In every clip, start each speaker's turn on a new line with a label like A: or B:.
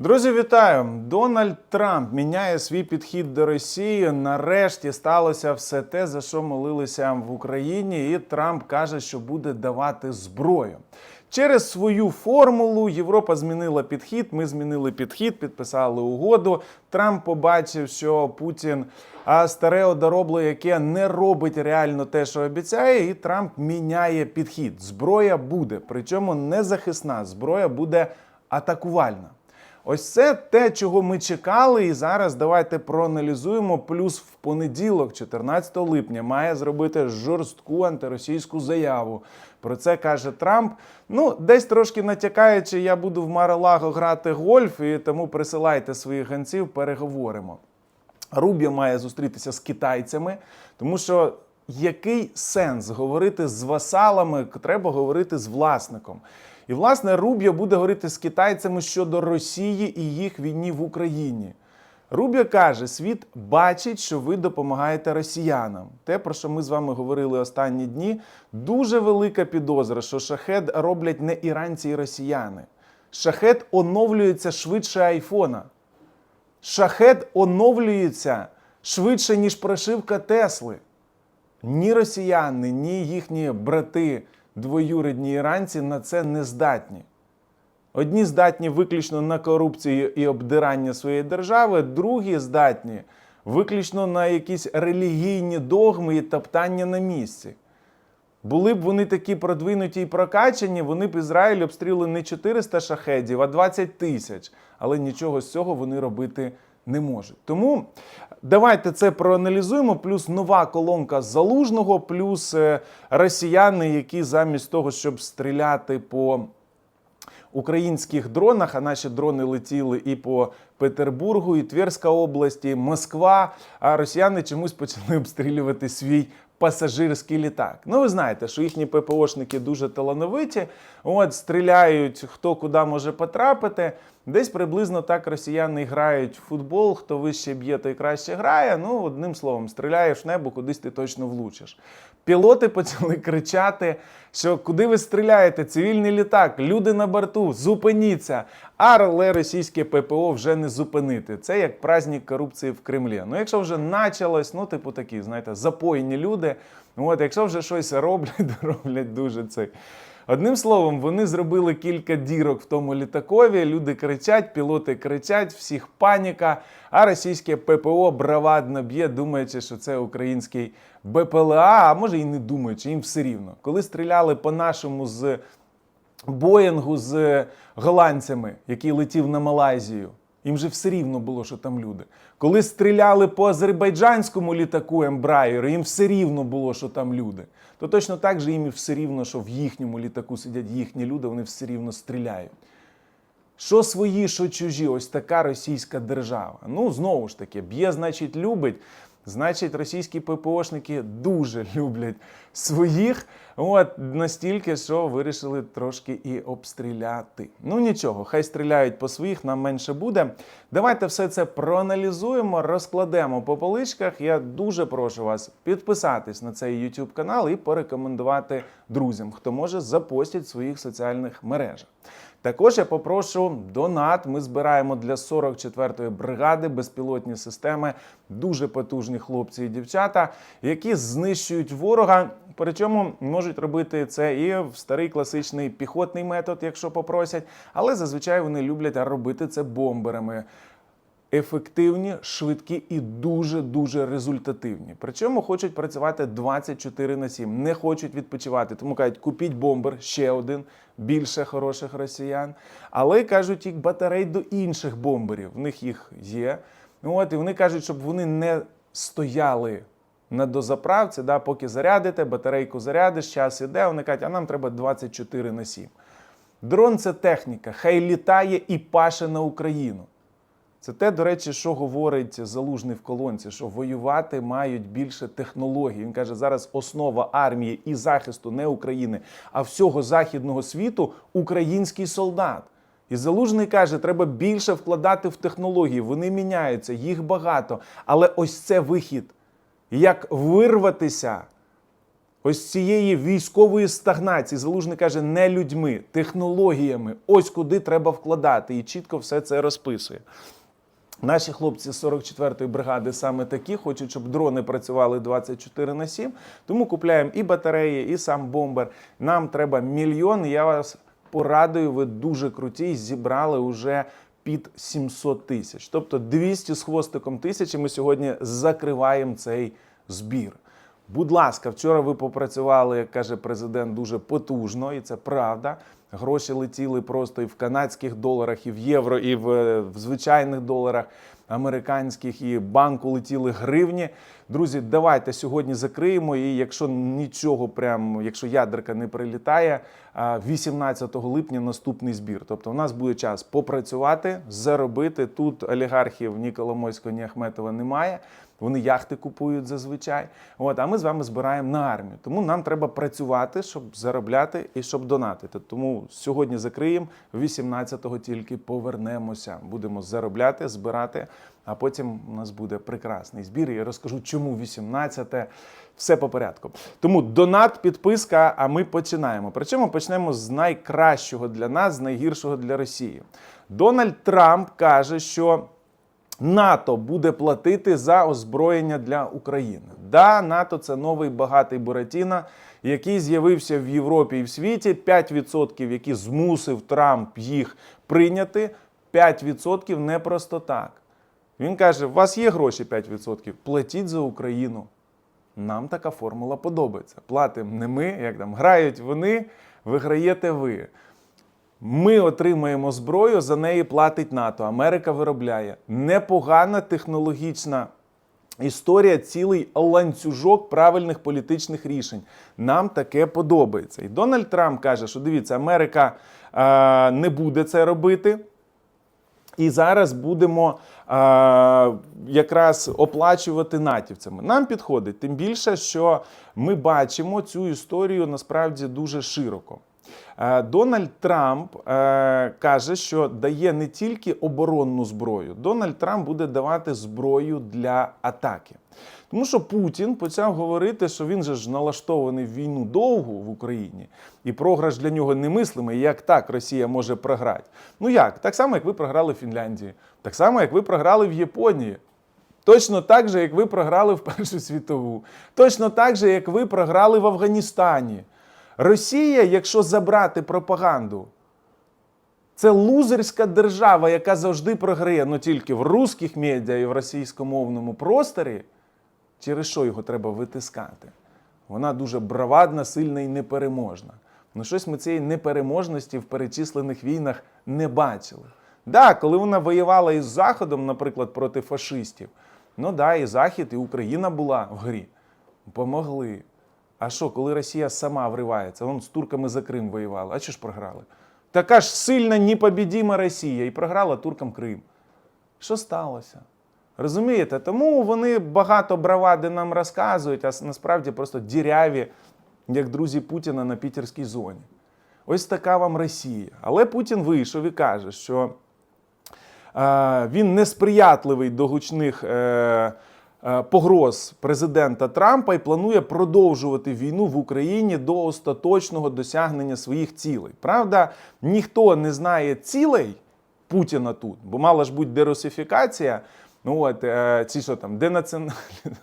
A: Друзі, вітаю! Дональд Трамп міняє свій підхід до Росії. Нарешті сталося все те, за що молилися в Україні, і Трамп каже, що буде давати зброю. Через свою формулу Європа змінила підхід. Ми змінили підхід, підписали угоду. Трамп побачив, що Путін старе одоробло, яке не робить реально те, що обіцяє, і Трамп міняє підхід. Зброя буде, причому не захисна, зброя буде атакувальна. Ось це те, чого ми чекали, і зараз давайте проаналізуємо. Плюс в понеділок, 14 липня, має зробити жорстку антиросійську заяву. Про це каже Трамп. Ну, десь трошки натякаючи, я буду в Маралаго грати гольф, і тому присилайте своїх гонців, переговоримо. Рубіо має зустрітися з китайцями, тому що який сенс говорити з васалами, треба говорити з власником. І, власне, Рубіо буде говорити з китайцями щодо Росії і їх війні в Україні. Рубіо каже, світ бачить, що ви допомагаєте росіянам. Те, про що ми з вами говорили останні дні, дуже велика підозра, що шахет роблять не іранці і росіяни. Шахет оновлюється швидше айфона. Шахет оновлюється швидше, ніж прошивка Тесли. Ні росіяни, ні їхні брати, двоюрідні іранці на це не здатні. Одні здатні виключно на корупцію і обдирання своєї держави, другі здатні виключно на якісь релігійні догми і топтання на місці. Були б вони такі продвинуті і прокачані, вони б Ізраїль обстріли не 400 шахедів, а 20 тисяч. Але нічого з цього вони робити не можуть. Тому давайте це проаналізуємо. Плюс нова колонка залужного, плюс е, росіяни, які замість того, щоб стріляти по українських дронах, а наші дрони летіли і по Петербургу, і Тверська область, і Москва. А росіяни чомусь почали обстрілювати свій пасажирський літак. Ну, ви знаєте, що їхні ППОшники дуже талановиті. От стріляють хто куди може потрапити. Десь приблизно так росіяни грають в футбол. Хто вище б'є, той краще грає. Ну, одним словом, стріляєш в небо, кудись ти точно влучиш. Пілоти почали кричати, що куди ви стріляєте? Цивільний літак, люди на борту, зупиніться. Але російське ППО вже не зупинити. Це як праздник корупції в Кремлі. Ну, якщо вже началось, ну, типу такі, знаєте, запойні люди. От, якщо вже щось роблять, роблять дуже це. Одним словом, вони зробили кілька дірок в тому літакові. Люди кричать, пілоти кричать, всіх паніка. А російське ППО бравадно б'є, думаючи, що це український БПЛА, а може і не думаючи, їм все рівно. Коли стріляли по нашому з Боїнгу з голландцями, який летів на Малайзію. Їм же все рівно було, що там люди. Коли стріляли по азербайджанському літаку Ембраєр, їм все рівно було, що там люди. То точно так же їм і все рівно, що в їхньому літаку сидять їхні люди, вони все рівно стріляють. Що свої, що чужі, ось така російська держава. Ну, знову ж таки, б'є, значить, любить. Значить, російські ППОшники дуже люблять своїх, от настільки, що вирішили трошки і обстріляти. Ну нічого, хай стріляють по своїх, нам менше буде. Давайте все це проаналізуємо, розкладемо по поличках. Я дуже прошу вас підписатись на цей YouTube канал і порекомендувати друзям, хто може запостіть в своїх соціальних мережах. Також я попрошу донат. Ми збираємо для 44-ї бригади безпілотні системи, дуже потужні хлопці і дівчата, які знищують ворога. Причому можуть робити це і в старий класичний піхотний метод, якщо попросять, але зазвичай вони люблять робити це бомберами. Ефективні, швидкі і дуже дуже результативні. Причому хочуть працювати 24 на 7, не хочуть відпочивати. Тому кажуть, купіть бомбер ще один, більше хороших росіян. Але кажуть, їх батарей до інших бомберів. В них їх є. От і вони кажуть, щоб вони не стояли на дозаправці, да, поки зарядите, батарейку зарядиш, час іде. Вони кажуть, а нам треба 24 на 7. Дрон це техніка, хай літає і паше на Україну. Це те, до речі, що говорить залужний в колонці, що воювати мають більше технологій. Він каже, зараз основа армії і захисту не України, а всього західного світу український солдат. І залужний каже, треба більше вкладати в технології. Вони міняються, їх багато. Але ось це вихід. Як вирватися Ось цієї військової стагнації, Залужний каже, не людьми, технологіями. Ось куди треба вкладати, і чітко все це розписує. Наші хлопці з 44-ї бригади саме такі, хочуть, щоб дрони працювали 24 на 7. Тому купляємо і батареї, і сам бомбер. Нам треба мільйон. Я вас порадую, ви дуже круті. і Зібрали уже під 700 тисяч. Тобто 200 з хвостиком тисяч. і Ми сьогодні закриваємо цей збір. Будь ласка, вчора ви попрацювали, як каже президент, дуже потужно, і це правда. Гроші летіли просто і в канадських доларах, і в євро, і в, е, в звичайних доларах американських, і банку летіли гривні. Друзі, давайте сьогодні закриємо. І якщо нічого, прям, якщо ядерка не прилітає, 18 липня наступний збір. Тобто, у нас буде час попрацювати, заробити. Тут олігархів ні Коломойського, ні Ахметова немає. Вони яхти купують зазвичай. От, а ми з вами збираємо на армію. Тому нам треба працювати, щоб заробляти і щоб донатити. Тому сьогодні закриємо, 18-го тільки повернемося. Будемо заробляти, збирати, а потім у нас буде прекрасний збір. Я розкажу, чому 18-те. Все по порядку. Тому донат, підписка, а ми починаємо. Причому почнемо з найкращого для нас, з найгіршого для Росії. Дональд Трамп каже, що. НАТО буде платити за озброєння для України. Да, НАТО це новий багатий Буратіна, який з'явився в Європі і в світі. 5%, які змусив Трамп їх прийняти. 5% не просто так. Він каже: у вас є гроші 5%, платіть за Україну. Нам така формула подобається. Платимо не ми, як там грають вони, виграєте ви. Ми отримаємо зброю, за неї платить НАТО. Америка виробляє непогана технологічна історія, цілий ланцюжок правильних політичних рішень. Нам таке подобається. І Дональд Трамп каже, що дивіться, Америка е, не буде це робити. І зараз будемо а, якраз оплачувати натівцями. Нам підходить, тим більше, що ми бачимо цю історію насправді дуже широко. Е, Дональд Трамп е, каже, що дає не тільки оборонну зброю, Дональд Трамп буде давати зброю для атаки. Тому що Путін почав говорити, що він же ж налаштований в війну довгу в Україні, і програш для нього немислимий. Як так Росія може програти? Ну як? Так само, як ви програли в Фінляндії, так само, як ви програли в Японії. Точно так же, як ви програли в Першу світову, точно так же, як ви програли в Афганістані. Росія, якщо забрати пропаганду, це лузерська держава, яка завжди програє, ну тільки в русських медіа і в російськомовному просторі, через що його треба витискати. Вона дуже бравадна, сильна і непереможна. Ну, щось ми цієї непереможності в перечислених війнах не бачили. Да, коли вона воювала із Заходом, наприклад, проти фашистів, ну да, і Захід, і Україна була в грі. Помогли. А що, коли Росія сама вривається, вон з турками за Крим воювала, а чи ж програли? Така ж сильна, непобідіма Росія і програла туркам Крим. Що сталося? Розумієте? Тому вони багато бравади нам розказують, а насправді просто діряві, як друзі Путіна на пітерській зоні. Ось така вам Росія. Але Путін вийшов і каже, що е, він несприятливий до гучних. Е, Погроз президента Трампа і планує продовжувати війну в Україні до остаточного досягнення своїх цілей. Правда, ніхто не знає цілей Путіна тут, бо мала ж бути дерусифікація. Ну от е, ці що там, денаціоналізація,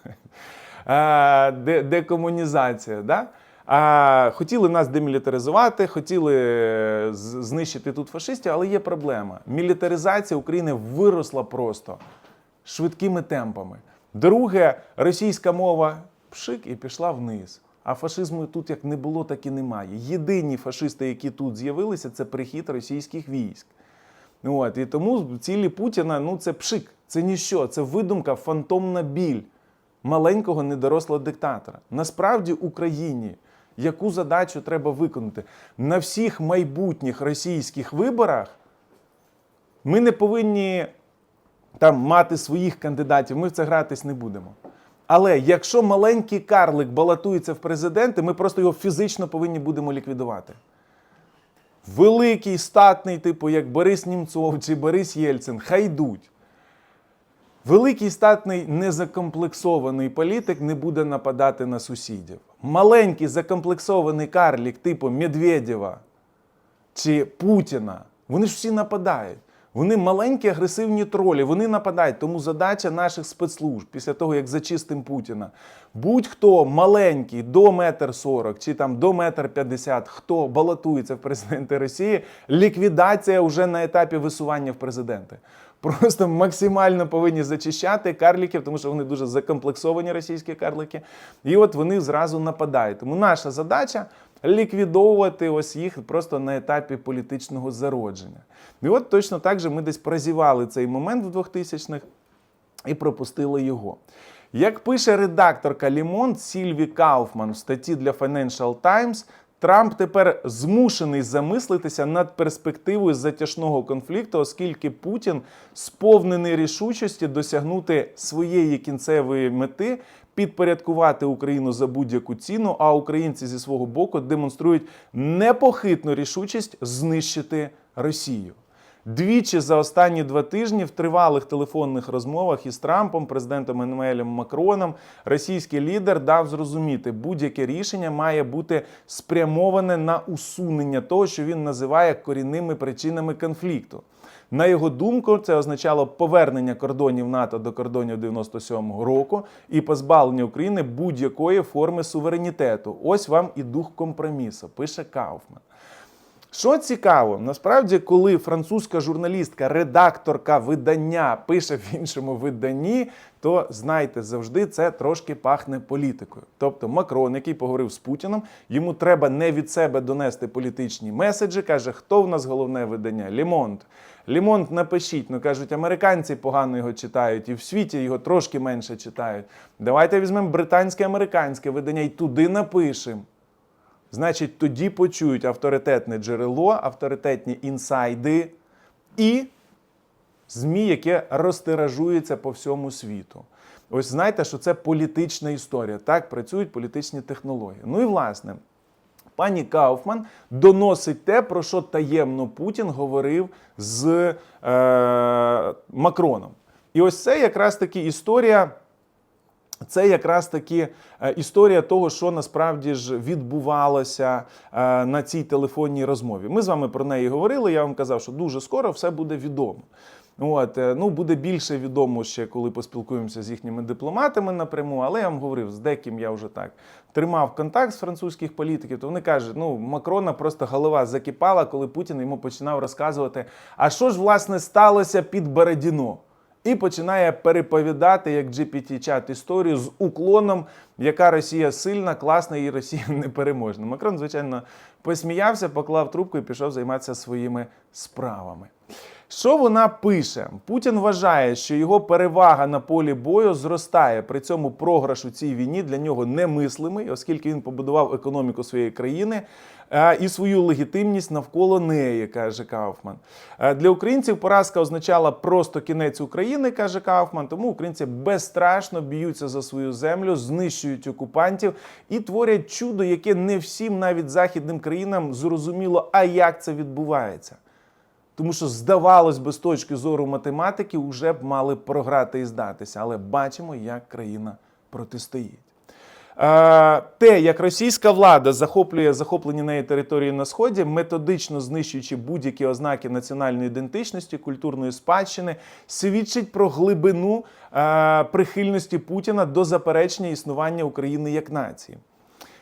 A: е, де, декомунізація. Да? А, хотіли нас демілітаризувати, хотіли знищити тут фашистів, але є проблема. Мілітаризація України виросла просто швидкими темпами. Друге, російська мова пшик і пішла вниз. А фашизму тут як не було, так і немає. Єдині фашисти, які тут з'явилися, це прихід російських військ. От, і тому цілі Путіна ну це пшик, це ніщо, це видумка, фантомна біль маленького недорослого диктатора. Насправді Україні яку задачу треба виконати на всіх майбутніх російських виборах. Ми не повинні там мати своїх кандидатів, ми в це гратись не будемо. Але якщо маленький карлик балотується в президенти, ми просто його фізично повинні будемо ліквідувати. Великий, статний, типу, як Борис Німцов чи Борис Єльцин, хай йдуть. Великий статний незакомплексований політик не буде нападати на сусідів. маленький закомплексований карлік типу Медведєва чи Путіна, вони ж всі нападають. Вони маленькі агресивні тролі, вони нападають. Тому задача наших спецслужб після того, як зачистим Путіна, будь-хто маленький до метр сорок чи там до метр п'ятдесят, хто балотується в президенти Росії, ліквідація вже на етапі висування в президенти. Просто максимально повинні зачищати карліків, тому що вони дуже закомплексовані російські карлики. І от вони зразу нападають. Тому наша задача ліквідовувати ось їх просто на етапі політичного зародження. І от точно так же ми десь прозівали цей момент в 2000-х і пропустили його. Як пише редакторка Лімон Сільві Кауфман в статті для Financial Times, Трамп тепер змушений замислитися над перспективою затяжного конфлікту, оскільки Путін сповнений рішучості досягнути своєї кінцевої мети, підпорядкувати Україну за будь-яку ціну. А українці зі свого боку демонструють непохитну рішучість знищити Росію. Двічі за останні два тижні в тривалих телефонних розмовах із Трампом, президентом Еммануелем Макроном, російський лідер дав зрозуміти, будь-яке рішення має бути спрямоване на усунення того, що він називає корінними причинами конфлікту. На його думку, це означало повернення кордонів НАТО до кордонів 97-го року і позбавлення України будь-якої форми суверенітету. Ось вам і дух компромісу, пише Кауфман. Що цікаво, насправді, коли французька журналістка, редакторка видання пише в іншому виданні, то знайте, завжди це трошки пахне політикою. Тобто Макрон, який поговорив з Путіном, йому треба не від себе донести політичні меседжі. каже, хто в нас головне видання? Лімонт. Лімонт напишіть. Ну кажуть, американці погано його читають, і в світі його трошки менше читають. Давайте візьмемо британське американське видання і туди напишемо. Значить, тоді почують авторитетне джерело, авторитетні інсайди і ЗМІ, яке розтиражується по всьому світу. Ось знаєте, що це політична історія. Так працюють політичні технології. Ну і власне. Пані Кауфман доносить те, про що таємно Путін говорив з е, Макроном. І ось це якраз таки історія. Це якраз таки е, історія того, що насправді ж відбувалося е, на цій телефонній розмові. Ми з вами про неї говорили. Я вам казав, що дуже скоро все буде відомо. От, е, ну буде більше відомо ще, коли поспілкуємося з їхніми дипломатами напряму. Але я вам говорив, з деким я вже так тримав контакт з французьких політиків. То вони кажуть, ну Макрона просто голова закипала, коли Путін йому починав розказувати, а що ж власне сталося під Бородіно. І починає переповідати як GPT-чат історію з уклоном, яка Росія сильна, класна і Росія непереможна. Макрон, звичайно, посміявся, поклав трубку і пішов займатися своїми справами. Що вона пише? Путін вважає, що його перевага на полі бою зростає. При цьому програш у цій війні для нього немислимий, оскільки він побудував економіку своєї країни е, і свою легітимність навколо неї, каже Кауфман. Е, Для українців поразка означала просто кінець України, каже Кауфман. Тому українці безстрашно б'ються за свою землю, знищують окупантів і творять чудо, яке не всім, навіть західним країнам, зрозуміло, а як це відбувається. Тому що, здавалось би, з точки зору математики, вже б мали програти і здатися. Але бачимо, як країна протистоїть. Те, як російська влада захоплює захоплені неї території на сході, методично знищуючи будь-які ознаки національної ідентичності, культурної спадщини, свідчить про глибину е, прихильності Путіна до заперечення існування України як нації.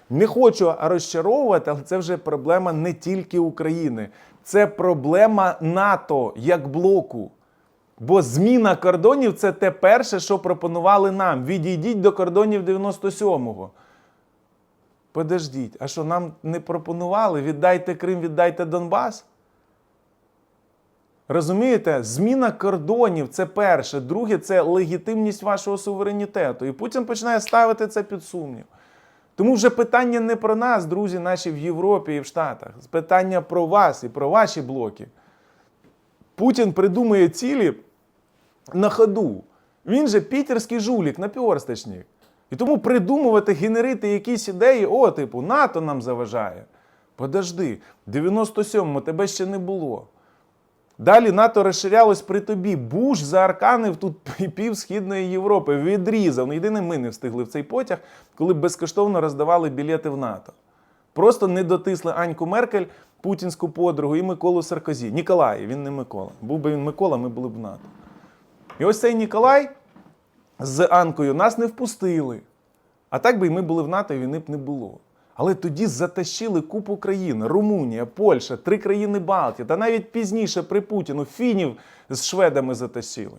A: Не хочу розчаровувати, але це вже проблема не тільки України, це проблема НАТО як блоку. Бо зміна кордонів це те перше, що пропонували нам. Відійдіть до кордонів 97-го. Подождіть, а що нам не пропонували? Віддайте Крим, віддайте Донбас? Розумієте, зміна кордонів це перше. Друге, це легітимність вашого суверенітету. І Путін починає ставити це під сумнів. Тому вже питання не про нас, друзі, наші в Європі і в Штатах. Питання про вас і про ваші блоки. Путін придумує цілі на ходу. Він же пітерський жулік, напіорсточник. І тому придумувати, генерити якісь ідеї, о, типу, НАТО нам заважає. Подожди, в 97-му тебе ще не було. Далі НАТО розширялось при тобі. Буш заарканив тут пів Східної Європи, відрізав. Ну, єдине, ми не встигли в цей потяг, коли безкоштовно роздавали білети в НАТО. Просто не дотисли Аньку Меркель, путінську подругу і Миколу Саркозі. Ніколай, він не Микола. Був би він Микола, ми були б в НАТО. І ось цей Ніколай з Анкою нас не впустили. А так би і ми були в НАТО, і війни б не було. Але тоді затащили купу країн: Румунія, Польща, три країни Балтії, та навіть пізніше при Путіну фінів з шведами затащили.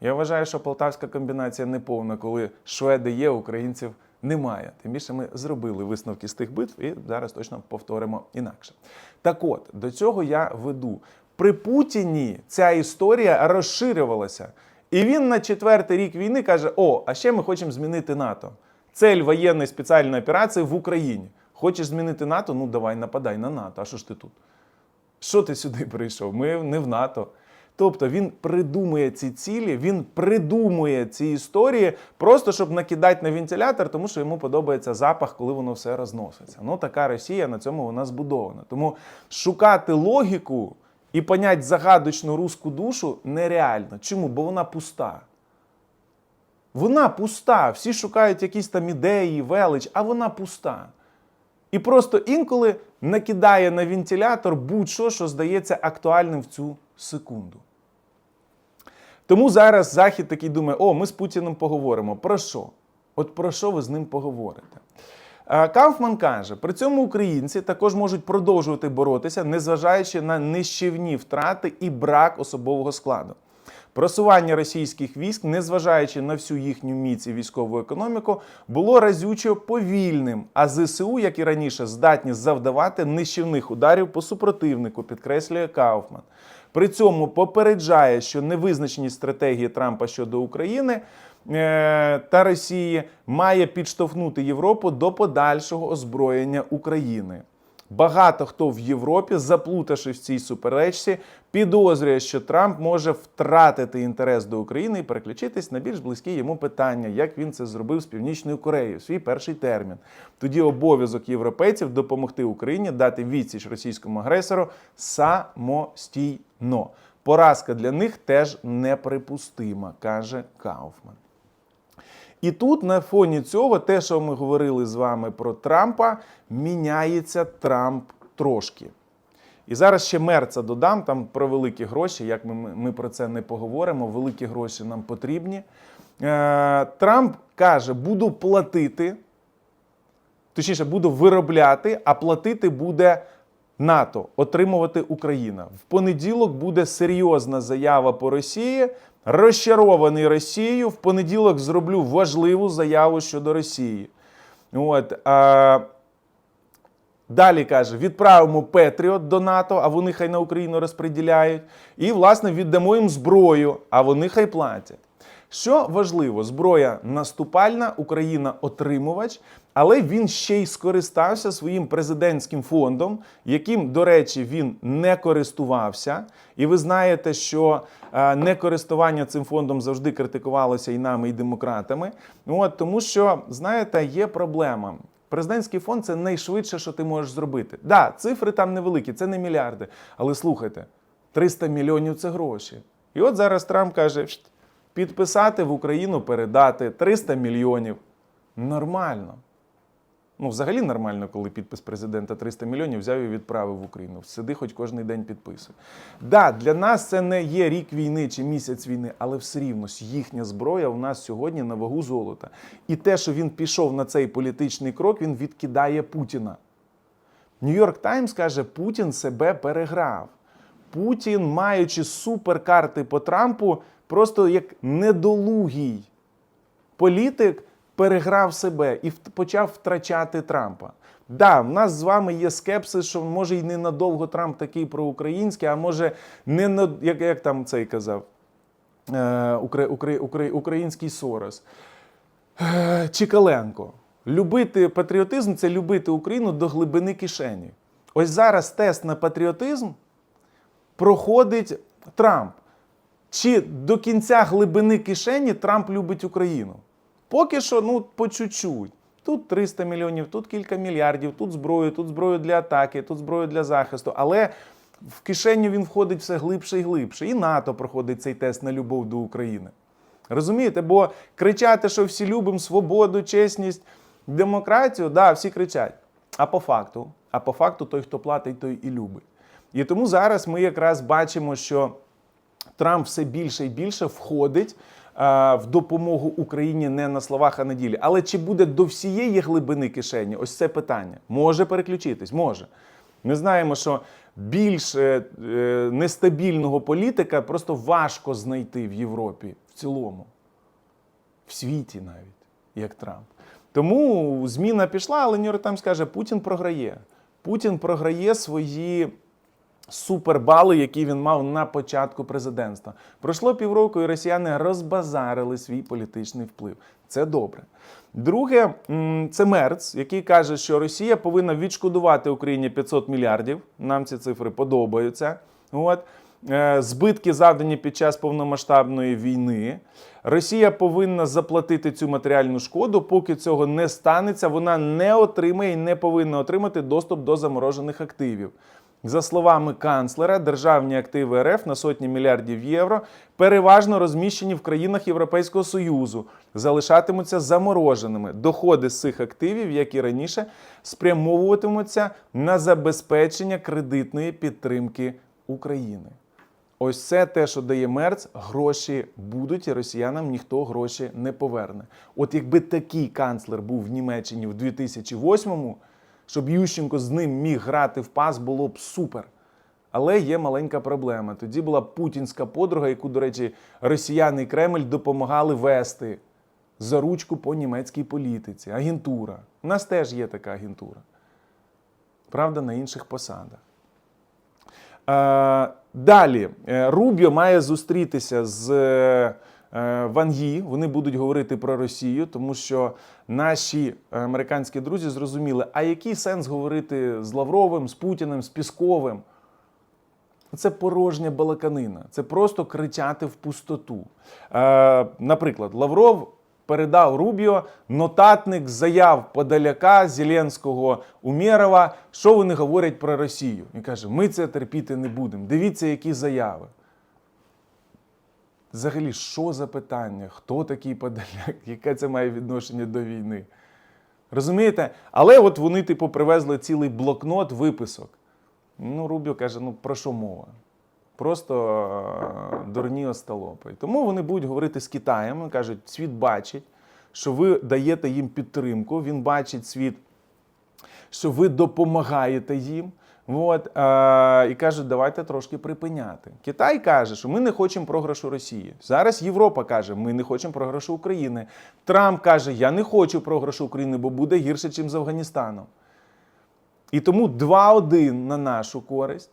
A: Я вважаю, що полтавська комбінація не повна, коли шведи є, українців немає. Тим більше ми зробили висновки з тих битв і зараз точно повторимо інакше. Так от, до цього я веду. При Путіні ця історія розширювалася. І він на четвертий рік війни каже: О, а ще ми хочемо змінити НАТО. Цель воєнної спеціальної операції в Україні. Хочеш змінити НАТО? Ну давай нападай на НАТО. А що ж ти тут? Що ти сюди прийшов? Ми не в НАТО. Тобто він придумує ці цілі, він придумує ці історії, просто щоб накидати на вентилятор, тому що йому подобається запах, коли воно все розноситься. Ну така Росія на цьому вона збудована. Тому шукати логіку і понять загадочну руську душу нереально. Чому? Бо вона пуста. Вона пуста. Всі шукають якісь там ідеї, велич, а вона пуста. І просто інколи накидає на вентилятор будь-що, що здається актуальним в цю секунду. Тому зараз Захід такий думає: о, ми з Путіним поговоримо. Про що? От про що ви з ним поговорите? Е, Кауфман каже, при цьому українці також можуть продовжувати боротися, незважаючи на нищівні втрати і брак особового складу. Просування російських військ, незважаючи на всю їхню міць і військову економіку, було разючо повільним. А ЗСУ, як і раніше, здатні завдавати нищівних ударів по супротивнику, підкреслює Кауфман. При цьому попереджає, що невизначеність стратегії Трампа щодо України е, та Росії має підштовхнути Європу до подальшого озброєння України. Багато хто в Європі, заплутавши в цій суперечці, підозрює, що Трамп може втратити інтерес до України і переключитись на більш близькі йому питання, як він це зробив з Північною Кореєю свій перший термін. Тоді обов'язок європейців допомогти Україні дати відсіч російському агресору самостійно. Поразка для них теж неприпустима, каже Кауфман. І тут на фоні цього, те, що ми говорили з вами про Трампа, міняється Трамп трошки. І зараз ще мерца додам там про великі гроші. Як ми, ми про це не поговоримо, великі гроші нам потрібні. Е, Трамп каже: буду платити, точніше, буду виробляти, а платити буде НАТО, отримувати Україна. В понеділок буде серйозна заява по Росії. Розчарований Росією, в понеділок зроблю важливу заяву щодо Росії. От, а, Далі каже: відправимо Петріот до НАТО, а вони хай на Україну розподіляють. І, власне, віддамо їм зброю, а вони хай платять. Що важливо, зброя наступальна, Україна отримувач, але він ще й скористався своїм президентським фондом, яким, до речі, він не користувався. І ви знаєте, що е, некористування цим фондом завжди критикувалося і нами, і демократами. От тому, що знаєте, є проблема. Президентський фонд це найшвидше, що ти можеш зробити. Да, цифри там невеликі, це не мільярди. Але слухайте, 300 мільйонів це гроші. І от зараз Трамп каже: «Шт, підписати в Україну, передати 300 мільйонів. Нормально. Ну, взагалі нормально, коли підпис президента 300 мільйонів взяв і відправив в Україну. Сиди, хоч кожен день підписує. Да, для нас це не є рік війни чи місяць війни, але все рівно їхня зброя у нас сьогодні на вагу золота. І те, що він пішов на цей політичний крок, він відкидає Путіна. Нью-Йорк Таймс каже, Путін себе переграв. Путін, маючи суперкарти по Трампу, просто як недолугий політик переграв себе і почав втрачати Трампа. Да, в нас з вами є скепсис, що може й ненадовго Трамп такий проукраїнський, а може не на як, як там цей казав е, укра, укра, укра, український Сорос. Е, Чікаленко. Любити патріотизм це любити Україну до глибини кишені. Ось зараз тест на патріотизм проходить Трамп. Чи до кінця глибини кишені Трамп любить Україну? Поки що, ну, по чуть-чуть. Тут 300 мільйонів, тут кілька мільярдів, тут зброю, тут зброю для атаки, тут зброю для захисту. Але в кишеню він входить все глибше і глибше. І НАТО проходить цей тест на любов до України. Розумієте? Бо кричати, що всі любимо свободу, чесність, демократію, да, всі кричать. А по факту, а по факту, той, хто платить, той і любить. І тому зараз ми якраз бачимо, що Трамп все більше і більше входить е, в допомогу Україні не на словах, а на ділі. Але чи буде до всієї глибини кишені? Ось це питання. Може переключитись, може. Ми знаємо, що більш е, е, нестабільного політика просто важко знайти в Європі в цілому, в світі навіть, як Трамп. Тому зміна пішла, але Нью-Йорк Таймс каже, Путін програє. Путін програє свої супербали, які він мав на початку президентства. Пройшло півроку, і росіяни розбазарили свій політичний вплив. Це добре. Друге, це Мерц, який каже, що Росія повинна відшкодувати Україні 500 мільярдів. Нам ці цифри подобаються. От. Е, Збитки завдані під час повномасштабної війни. Росія повинна заплатити цю матеріальну шкоду. Поки цього не станеться, вона не отримає і не повинна отримати доступ до заморожених активів. За словами канцлера, державні активи РФ на сотні мільярдів євро переважно розміщені в країнах Європейського Союзу, залишатимуться замороженими. Доходи з цих активів, як і раніше, спрямовуватимуться на забезпечення кредитної підтримки України. Ось це те, що дає Мерц, гроші будуть, і росіянам ніхто гроші не поверне. От якби такий канцлер був в Німеччині в 2008-му, щоб Ющенко з ним міг грати в пас, було б супер. Але є маленька проблема. Тоді була путінська подруга, яку, до речі, росіяни і Кремль допомагали вести за ручку по німецькій політиці. Агентура. У нас теж є така агентура. Правда, на інших посадах. Е, Далі Е, Рубіо має зустрітися з е, Ван Ї. Вони будуть говорити про Росію, тому що наші американські друзі зрозуміли, а який сенс говорити з Лавровим, з Путіним, з Пісковим? Це порожня балаканина, це просто кричати в пустоту. Е, наприклад, Лавров передав Рубіо нотатник заяв Подаляка, Зеленського, Умєрова, що вони говорять про Росію. І каже: ми це терпіти не будемо. Дивіться, які заяви. Взагалі, що за питання? Хто такий Подоляк? Яке це має відношення до війни? Розумієте? Але от вони, типу, привезли цілий блокнот виписок. Ну, Рубіо каже: ну про що мова? Просто е, дурні остолопи. Тому вони будуть говорити з Китаєм. Кажуть, світ бачить, що ви даєте їм підтримку. Він бачить світ, що ви допомагаєте їм. От, е, і кажуть, давайте трошки припиняти. Китай каже, що ми не хочемо програшу Росії. Зараз Європа каже, ми не хочемо програшу України. Трамп каже, я не хочу програшу України, бо буде гірше, ніж з Афганістаном. І тому 2-1 на нашу користь.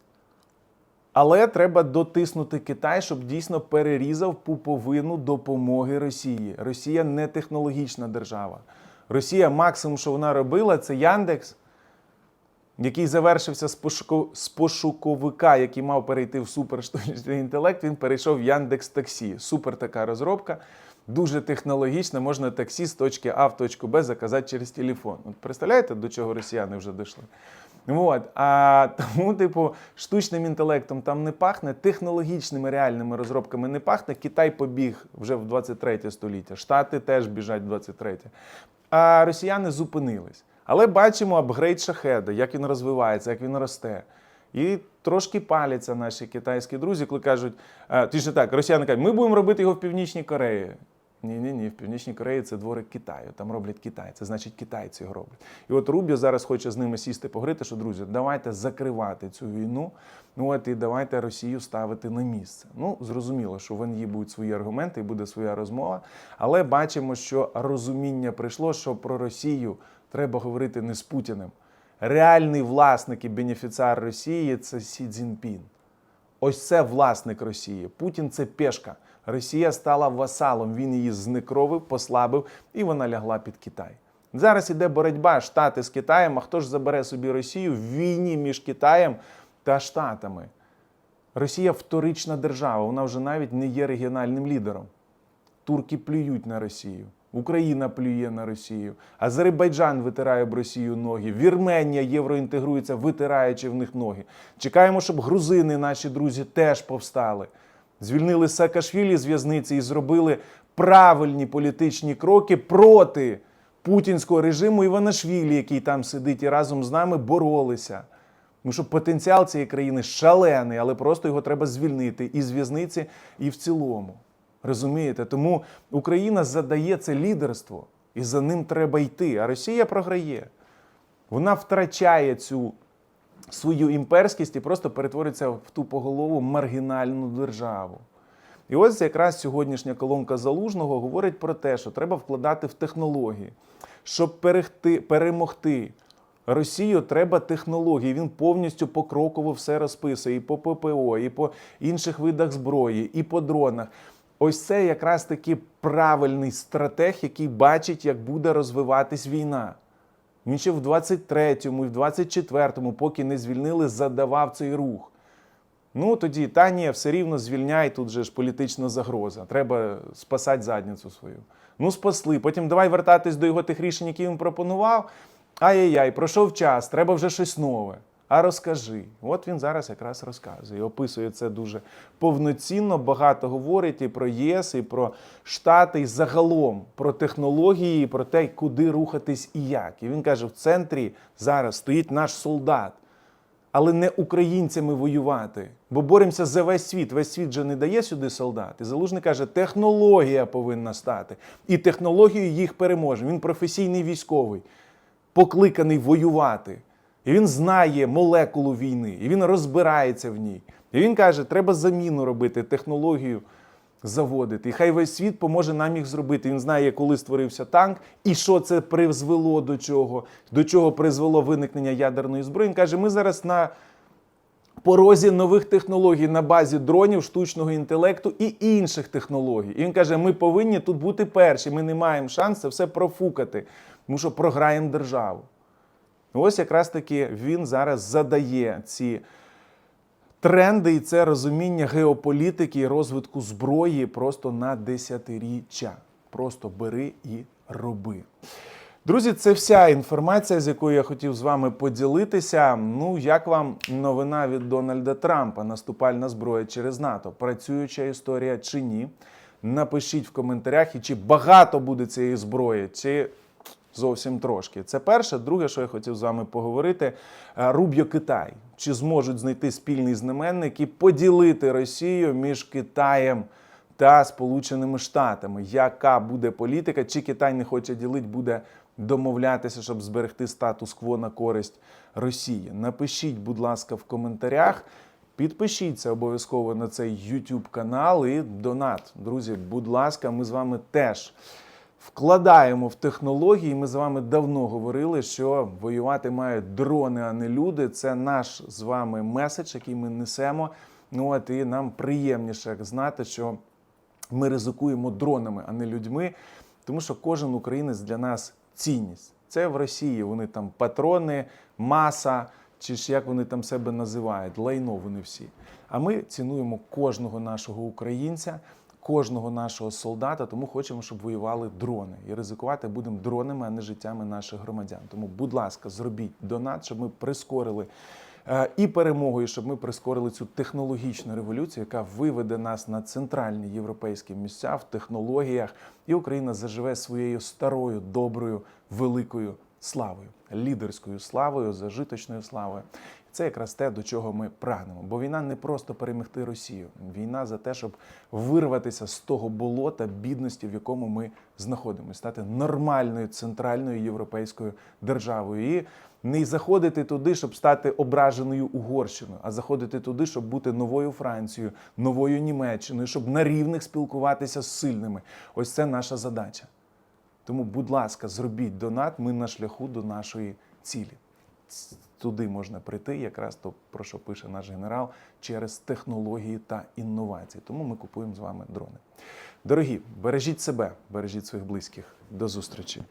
A: Але треба дотиснути Китай, щоб дійсно перерізав пуповину допомоги Росії. Росія не технологічна держава. Росія максимум, що вона робила, це Яндекс, який завершився з, пошуковика, який мав перейти в суперштучний інтелект. Він перейшов в Яндекс Таксі. Супер така розробка. Дуже технологічна, можна таксі з точки А в точку Б заказати через телефон. От представляєте, до чого росіяни вже дійшли? От. А тому, типу, штучним інтелектом там не пахне, технологічними реальними розробками не пахне. Китай побіг вже в 23 століття, Штати теж біжать в 23. А росіяни зупинились. Але бачимо апгрейд шахеда, як він розвивається, як він росте. І трошки паляться наші китайські друзі, коли кажуть, е, ти ж так, росіяни кажуть, ми будемо робити його в Північній Кореї. Ні, ні, в Північній Кореї це дворик Китаю. Там роблять Китай. Це значить китайці його роблять. І от Рубіо зараз хоче з ними сісти поговорити, що друзі, давайте закривати цю війну. Ну от і давайте Росію ставити на місце. Ну зрозуміло, що в НІ будуть свої аргументи і буде своя розмова. Але бачимо, що розуміння прийшло, що про Росію треба говорити не з Путіним. Реальний власник і бенефіціар Росії це Сі Цзіньпін. Ось це власник Росії. Путін це пешка. Росія стала васалом. Він її знекровив, послабив, і вона лягла під Китай. Зараз іде боротьба Штати з Китаєм. А хто ж забере собі Росію в війні між Китаєм та Штатами? Росія вторична держава. Вона вже навіть не є регіональним лідером. Турки плюють на Росію. Україна плює на Росію, Азербайджан витирає об Росію ноги, Вірменія євроінтегрується, витираючи в них ноги. Чекаємо, щоб грузини, наші друзі, теж повстали. Звільнили Саакашвілі з в'язниці і зробили правильні політичні кроки проти путінського режиму Іванашвілі, який там сидить, і разом з нами боролися. Тому що потенціал цієї країни шалений, але просто його треба звільнити і з в'язниці, і в цілому. Розумієте? Тому Україна задає це лідерство, і за ним треба йти. А Росія програє. Вона втрачає цю свою імперськість і просто перетвориться в тупоголову маргінальну державу. І ось якраз сьогоднішня колонка залужного говорить про те, що треба вкладати в технології. Щоб перегти, перемогти Росію, треба технології. Він повністю покроково все розписує і по ППО, і по інших видах зброї, і по дронах. Ось це якраз таки правильний стратег, який бачить, як буде розвиватись війна. Він ще в 23-му і в 24-му, поки не звільнили, задавав цей рух. Ну тоді та ні, все рівно звільняй, тут же ж політична загроза. Треба спасати задницю свою. Ну, спасли. Потім давай вертатись до його тих рішень, які він пропонував. Ай-яй-яй, пройшов час, треба вже щось нове. А розкажи. От він зараз якраз розказує. Описує це дуже повноцінно, багато говорить і про ЄС, і про Штати, і загалом про технології, і про те, куди рухатись і як. І він каже: в центрі зараз стоїть наш солдат але не українцями воювати. Бо боремося за весь світ. Весь світ же не дає сюди солдат. І залужний каже, технологія повинна стати. І технологією їх переможе. Він професійний військовий, покликаний воювати. І він знає молекулу війни, і він розбирається в ній. І він каже, треба заміну робити, технологію заводити. І хай весь світ поможе нам їх зробити. Він знає, коли створився танк, і що це призвело до чого, до чого призвело виникнення ядерної зброї. Він каже, ми зараз на порозі нових технологій на базі дронів, штучного інтелекту і інших технологій. І він каже, ми повинні тут бути перші. Ми не маємо шансу це все профукати, тому що програємо державу. Ось якраз таки він зараз задає ці тренди і це розуміння геополітики і розвитку зброї просто на десятиріччя. Просто бери і роби. Друзі, це вся інформація, з якою я хотів з вами поділитися. Ну, як вам новина від Дональда Трампа, наступальна зброя через НАТО? Працююча історія чи ні? Напишіть в коментарях, і чи багато буде цієї зброї, чи зовсім трошки. Це перше. Друге, що я хотів з вами поговорити: е, Руб'йо Китай. Чи зможуть знайти спільний знаменник і поділити Росію між Китаєм та Сполученими Штатами? Яка буде політика? Чи Китай не хоче ділити, буде домовлятися, щоб зберегти статус-кво на користь Росії? Напишіть, будь ласка, в коментарях. Підпишіться обов'язково на цей YouTube канал і донат. Друзі, будь ласка, ми з вами теж вкладаємо в технології. Ми з вами давно говорили, що воювати мають дрони, а не люди. Це наш з вами меседж, який ми несемо. Ну от і нам приємніше знати, що ми ризикуємо дронами, а не людьми, тому що кожен українець для нас цінність. Це в Росії. Вони там патрони, маса, чи ж як вони там себе називають, лайно вони всі. А ми цінуємо кожного нашого українця кожного нашого солдата, тому хочемо, щоб воювали дрони. І ризикувати будемо дронами, а не життями наших громадян. Тому, будь ласка, зробіть донат, щоб ми прискорили. е, І перемогою, щоб ми прискорили цю технологічну революцію, яка виведе нас на центральні європейські місця в технологіях, і Україна заживе своєю старою, доброю, великою славою, лідерською славою, зажиточною славою. Це якраз те, до чого ми прагнемо. Бо війна не просто перемогти Росію, війна за те, щоб вирватися з того болота бідності, в якому ми знаходимося, стати нормальною центральною європейською державою і не заходити туди, щоб стати ображеною Угорщиною, а заходити туди, щоб бути новою Францією, новою Німеччиною, щоб на рівних спілкуватися з сильними. Ось це наша задача. Тому, будь ласка, зробіть донат. Ми на шляху до нашої цілі. Туди можна прийти, якраз то про що пише наш генерал, через технології та інновації. Тому ми купуємо з вами дрони. Дорогі, бережіть себе, бережіть своїх близьких. До зустрічі.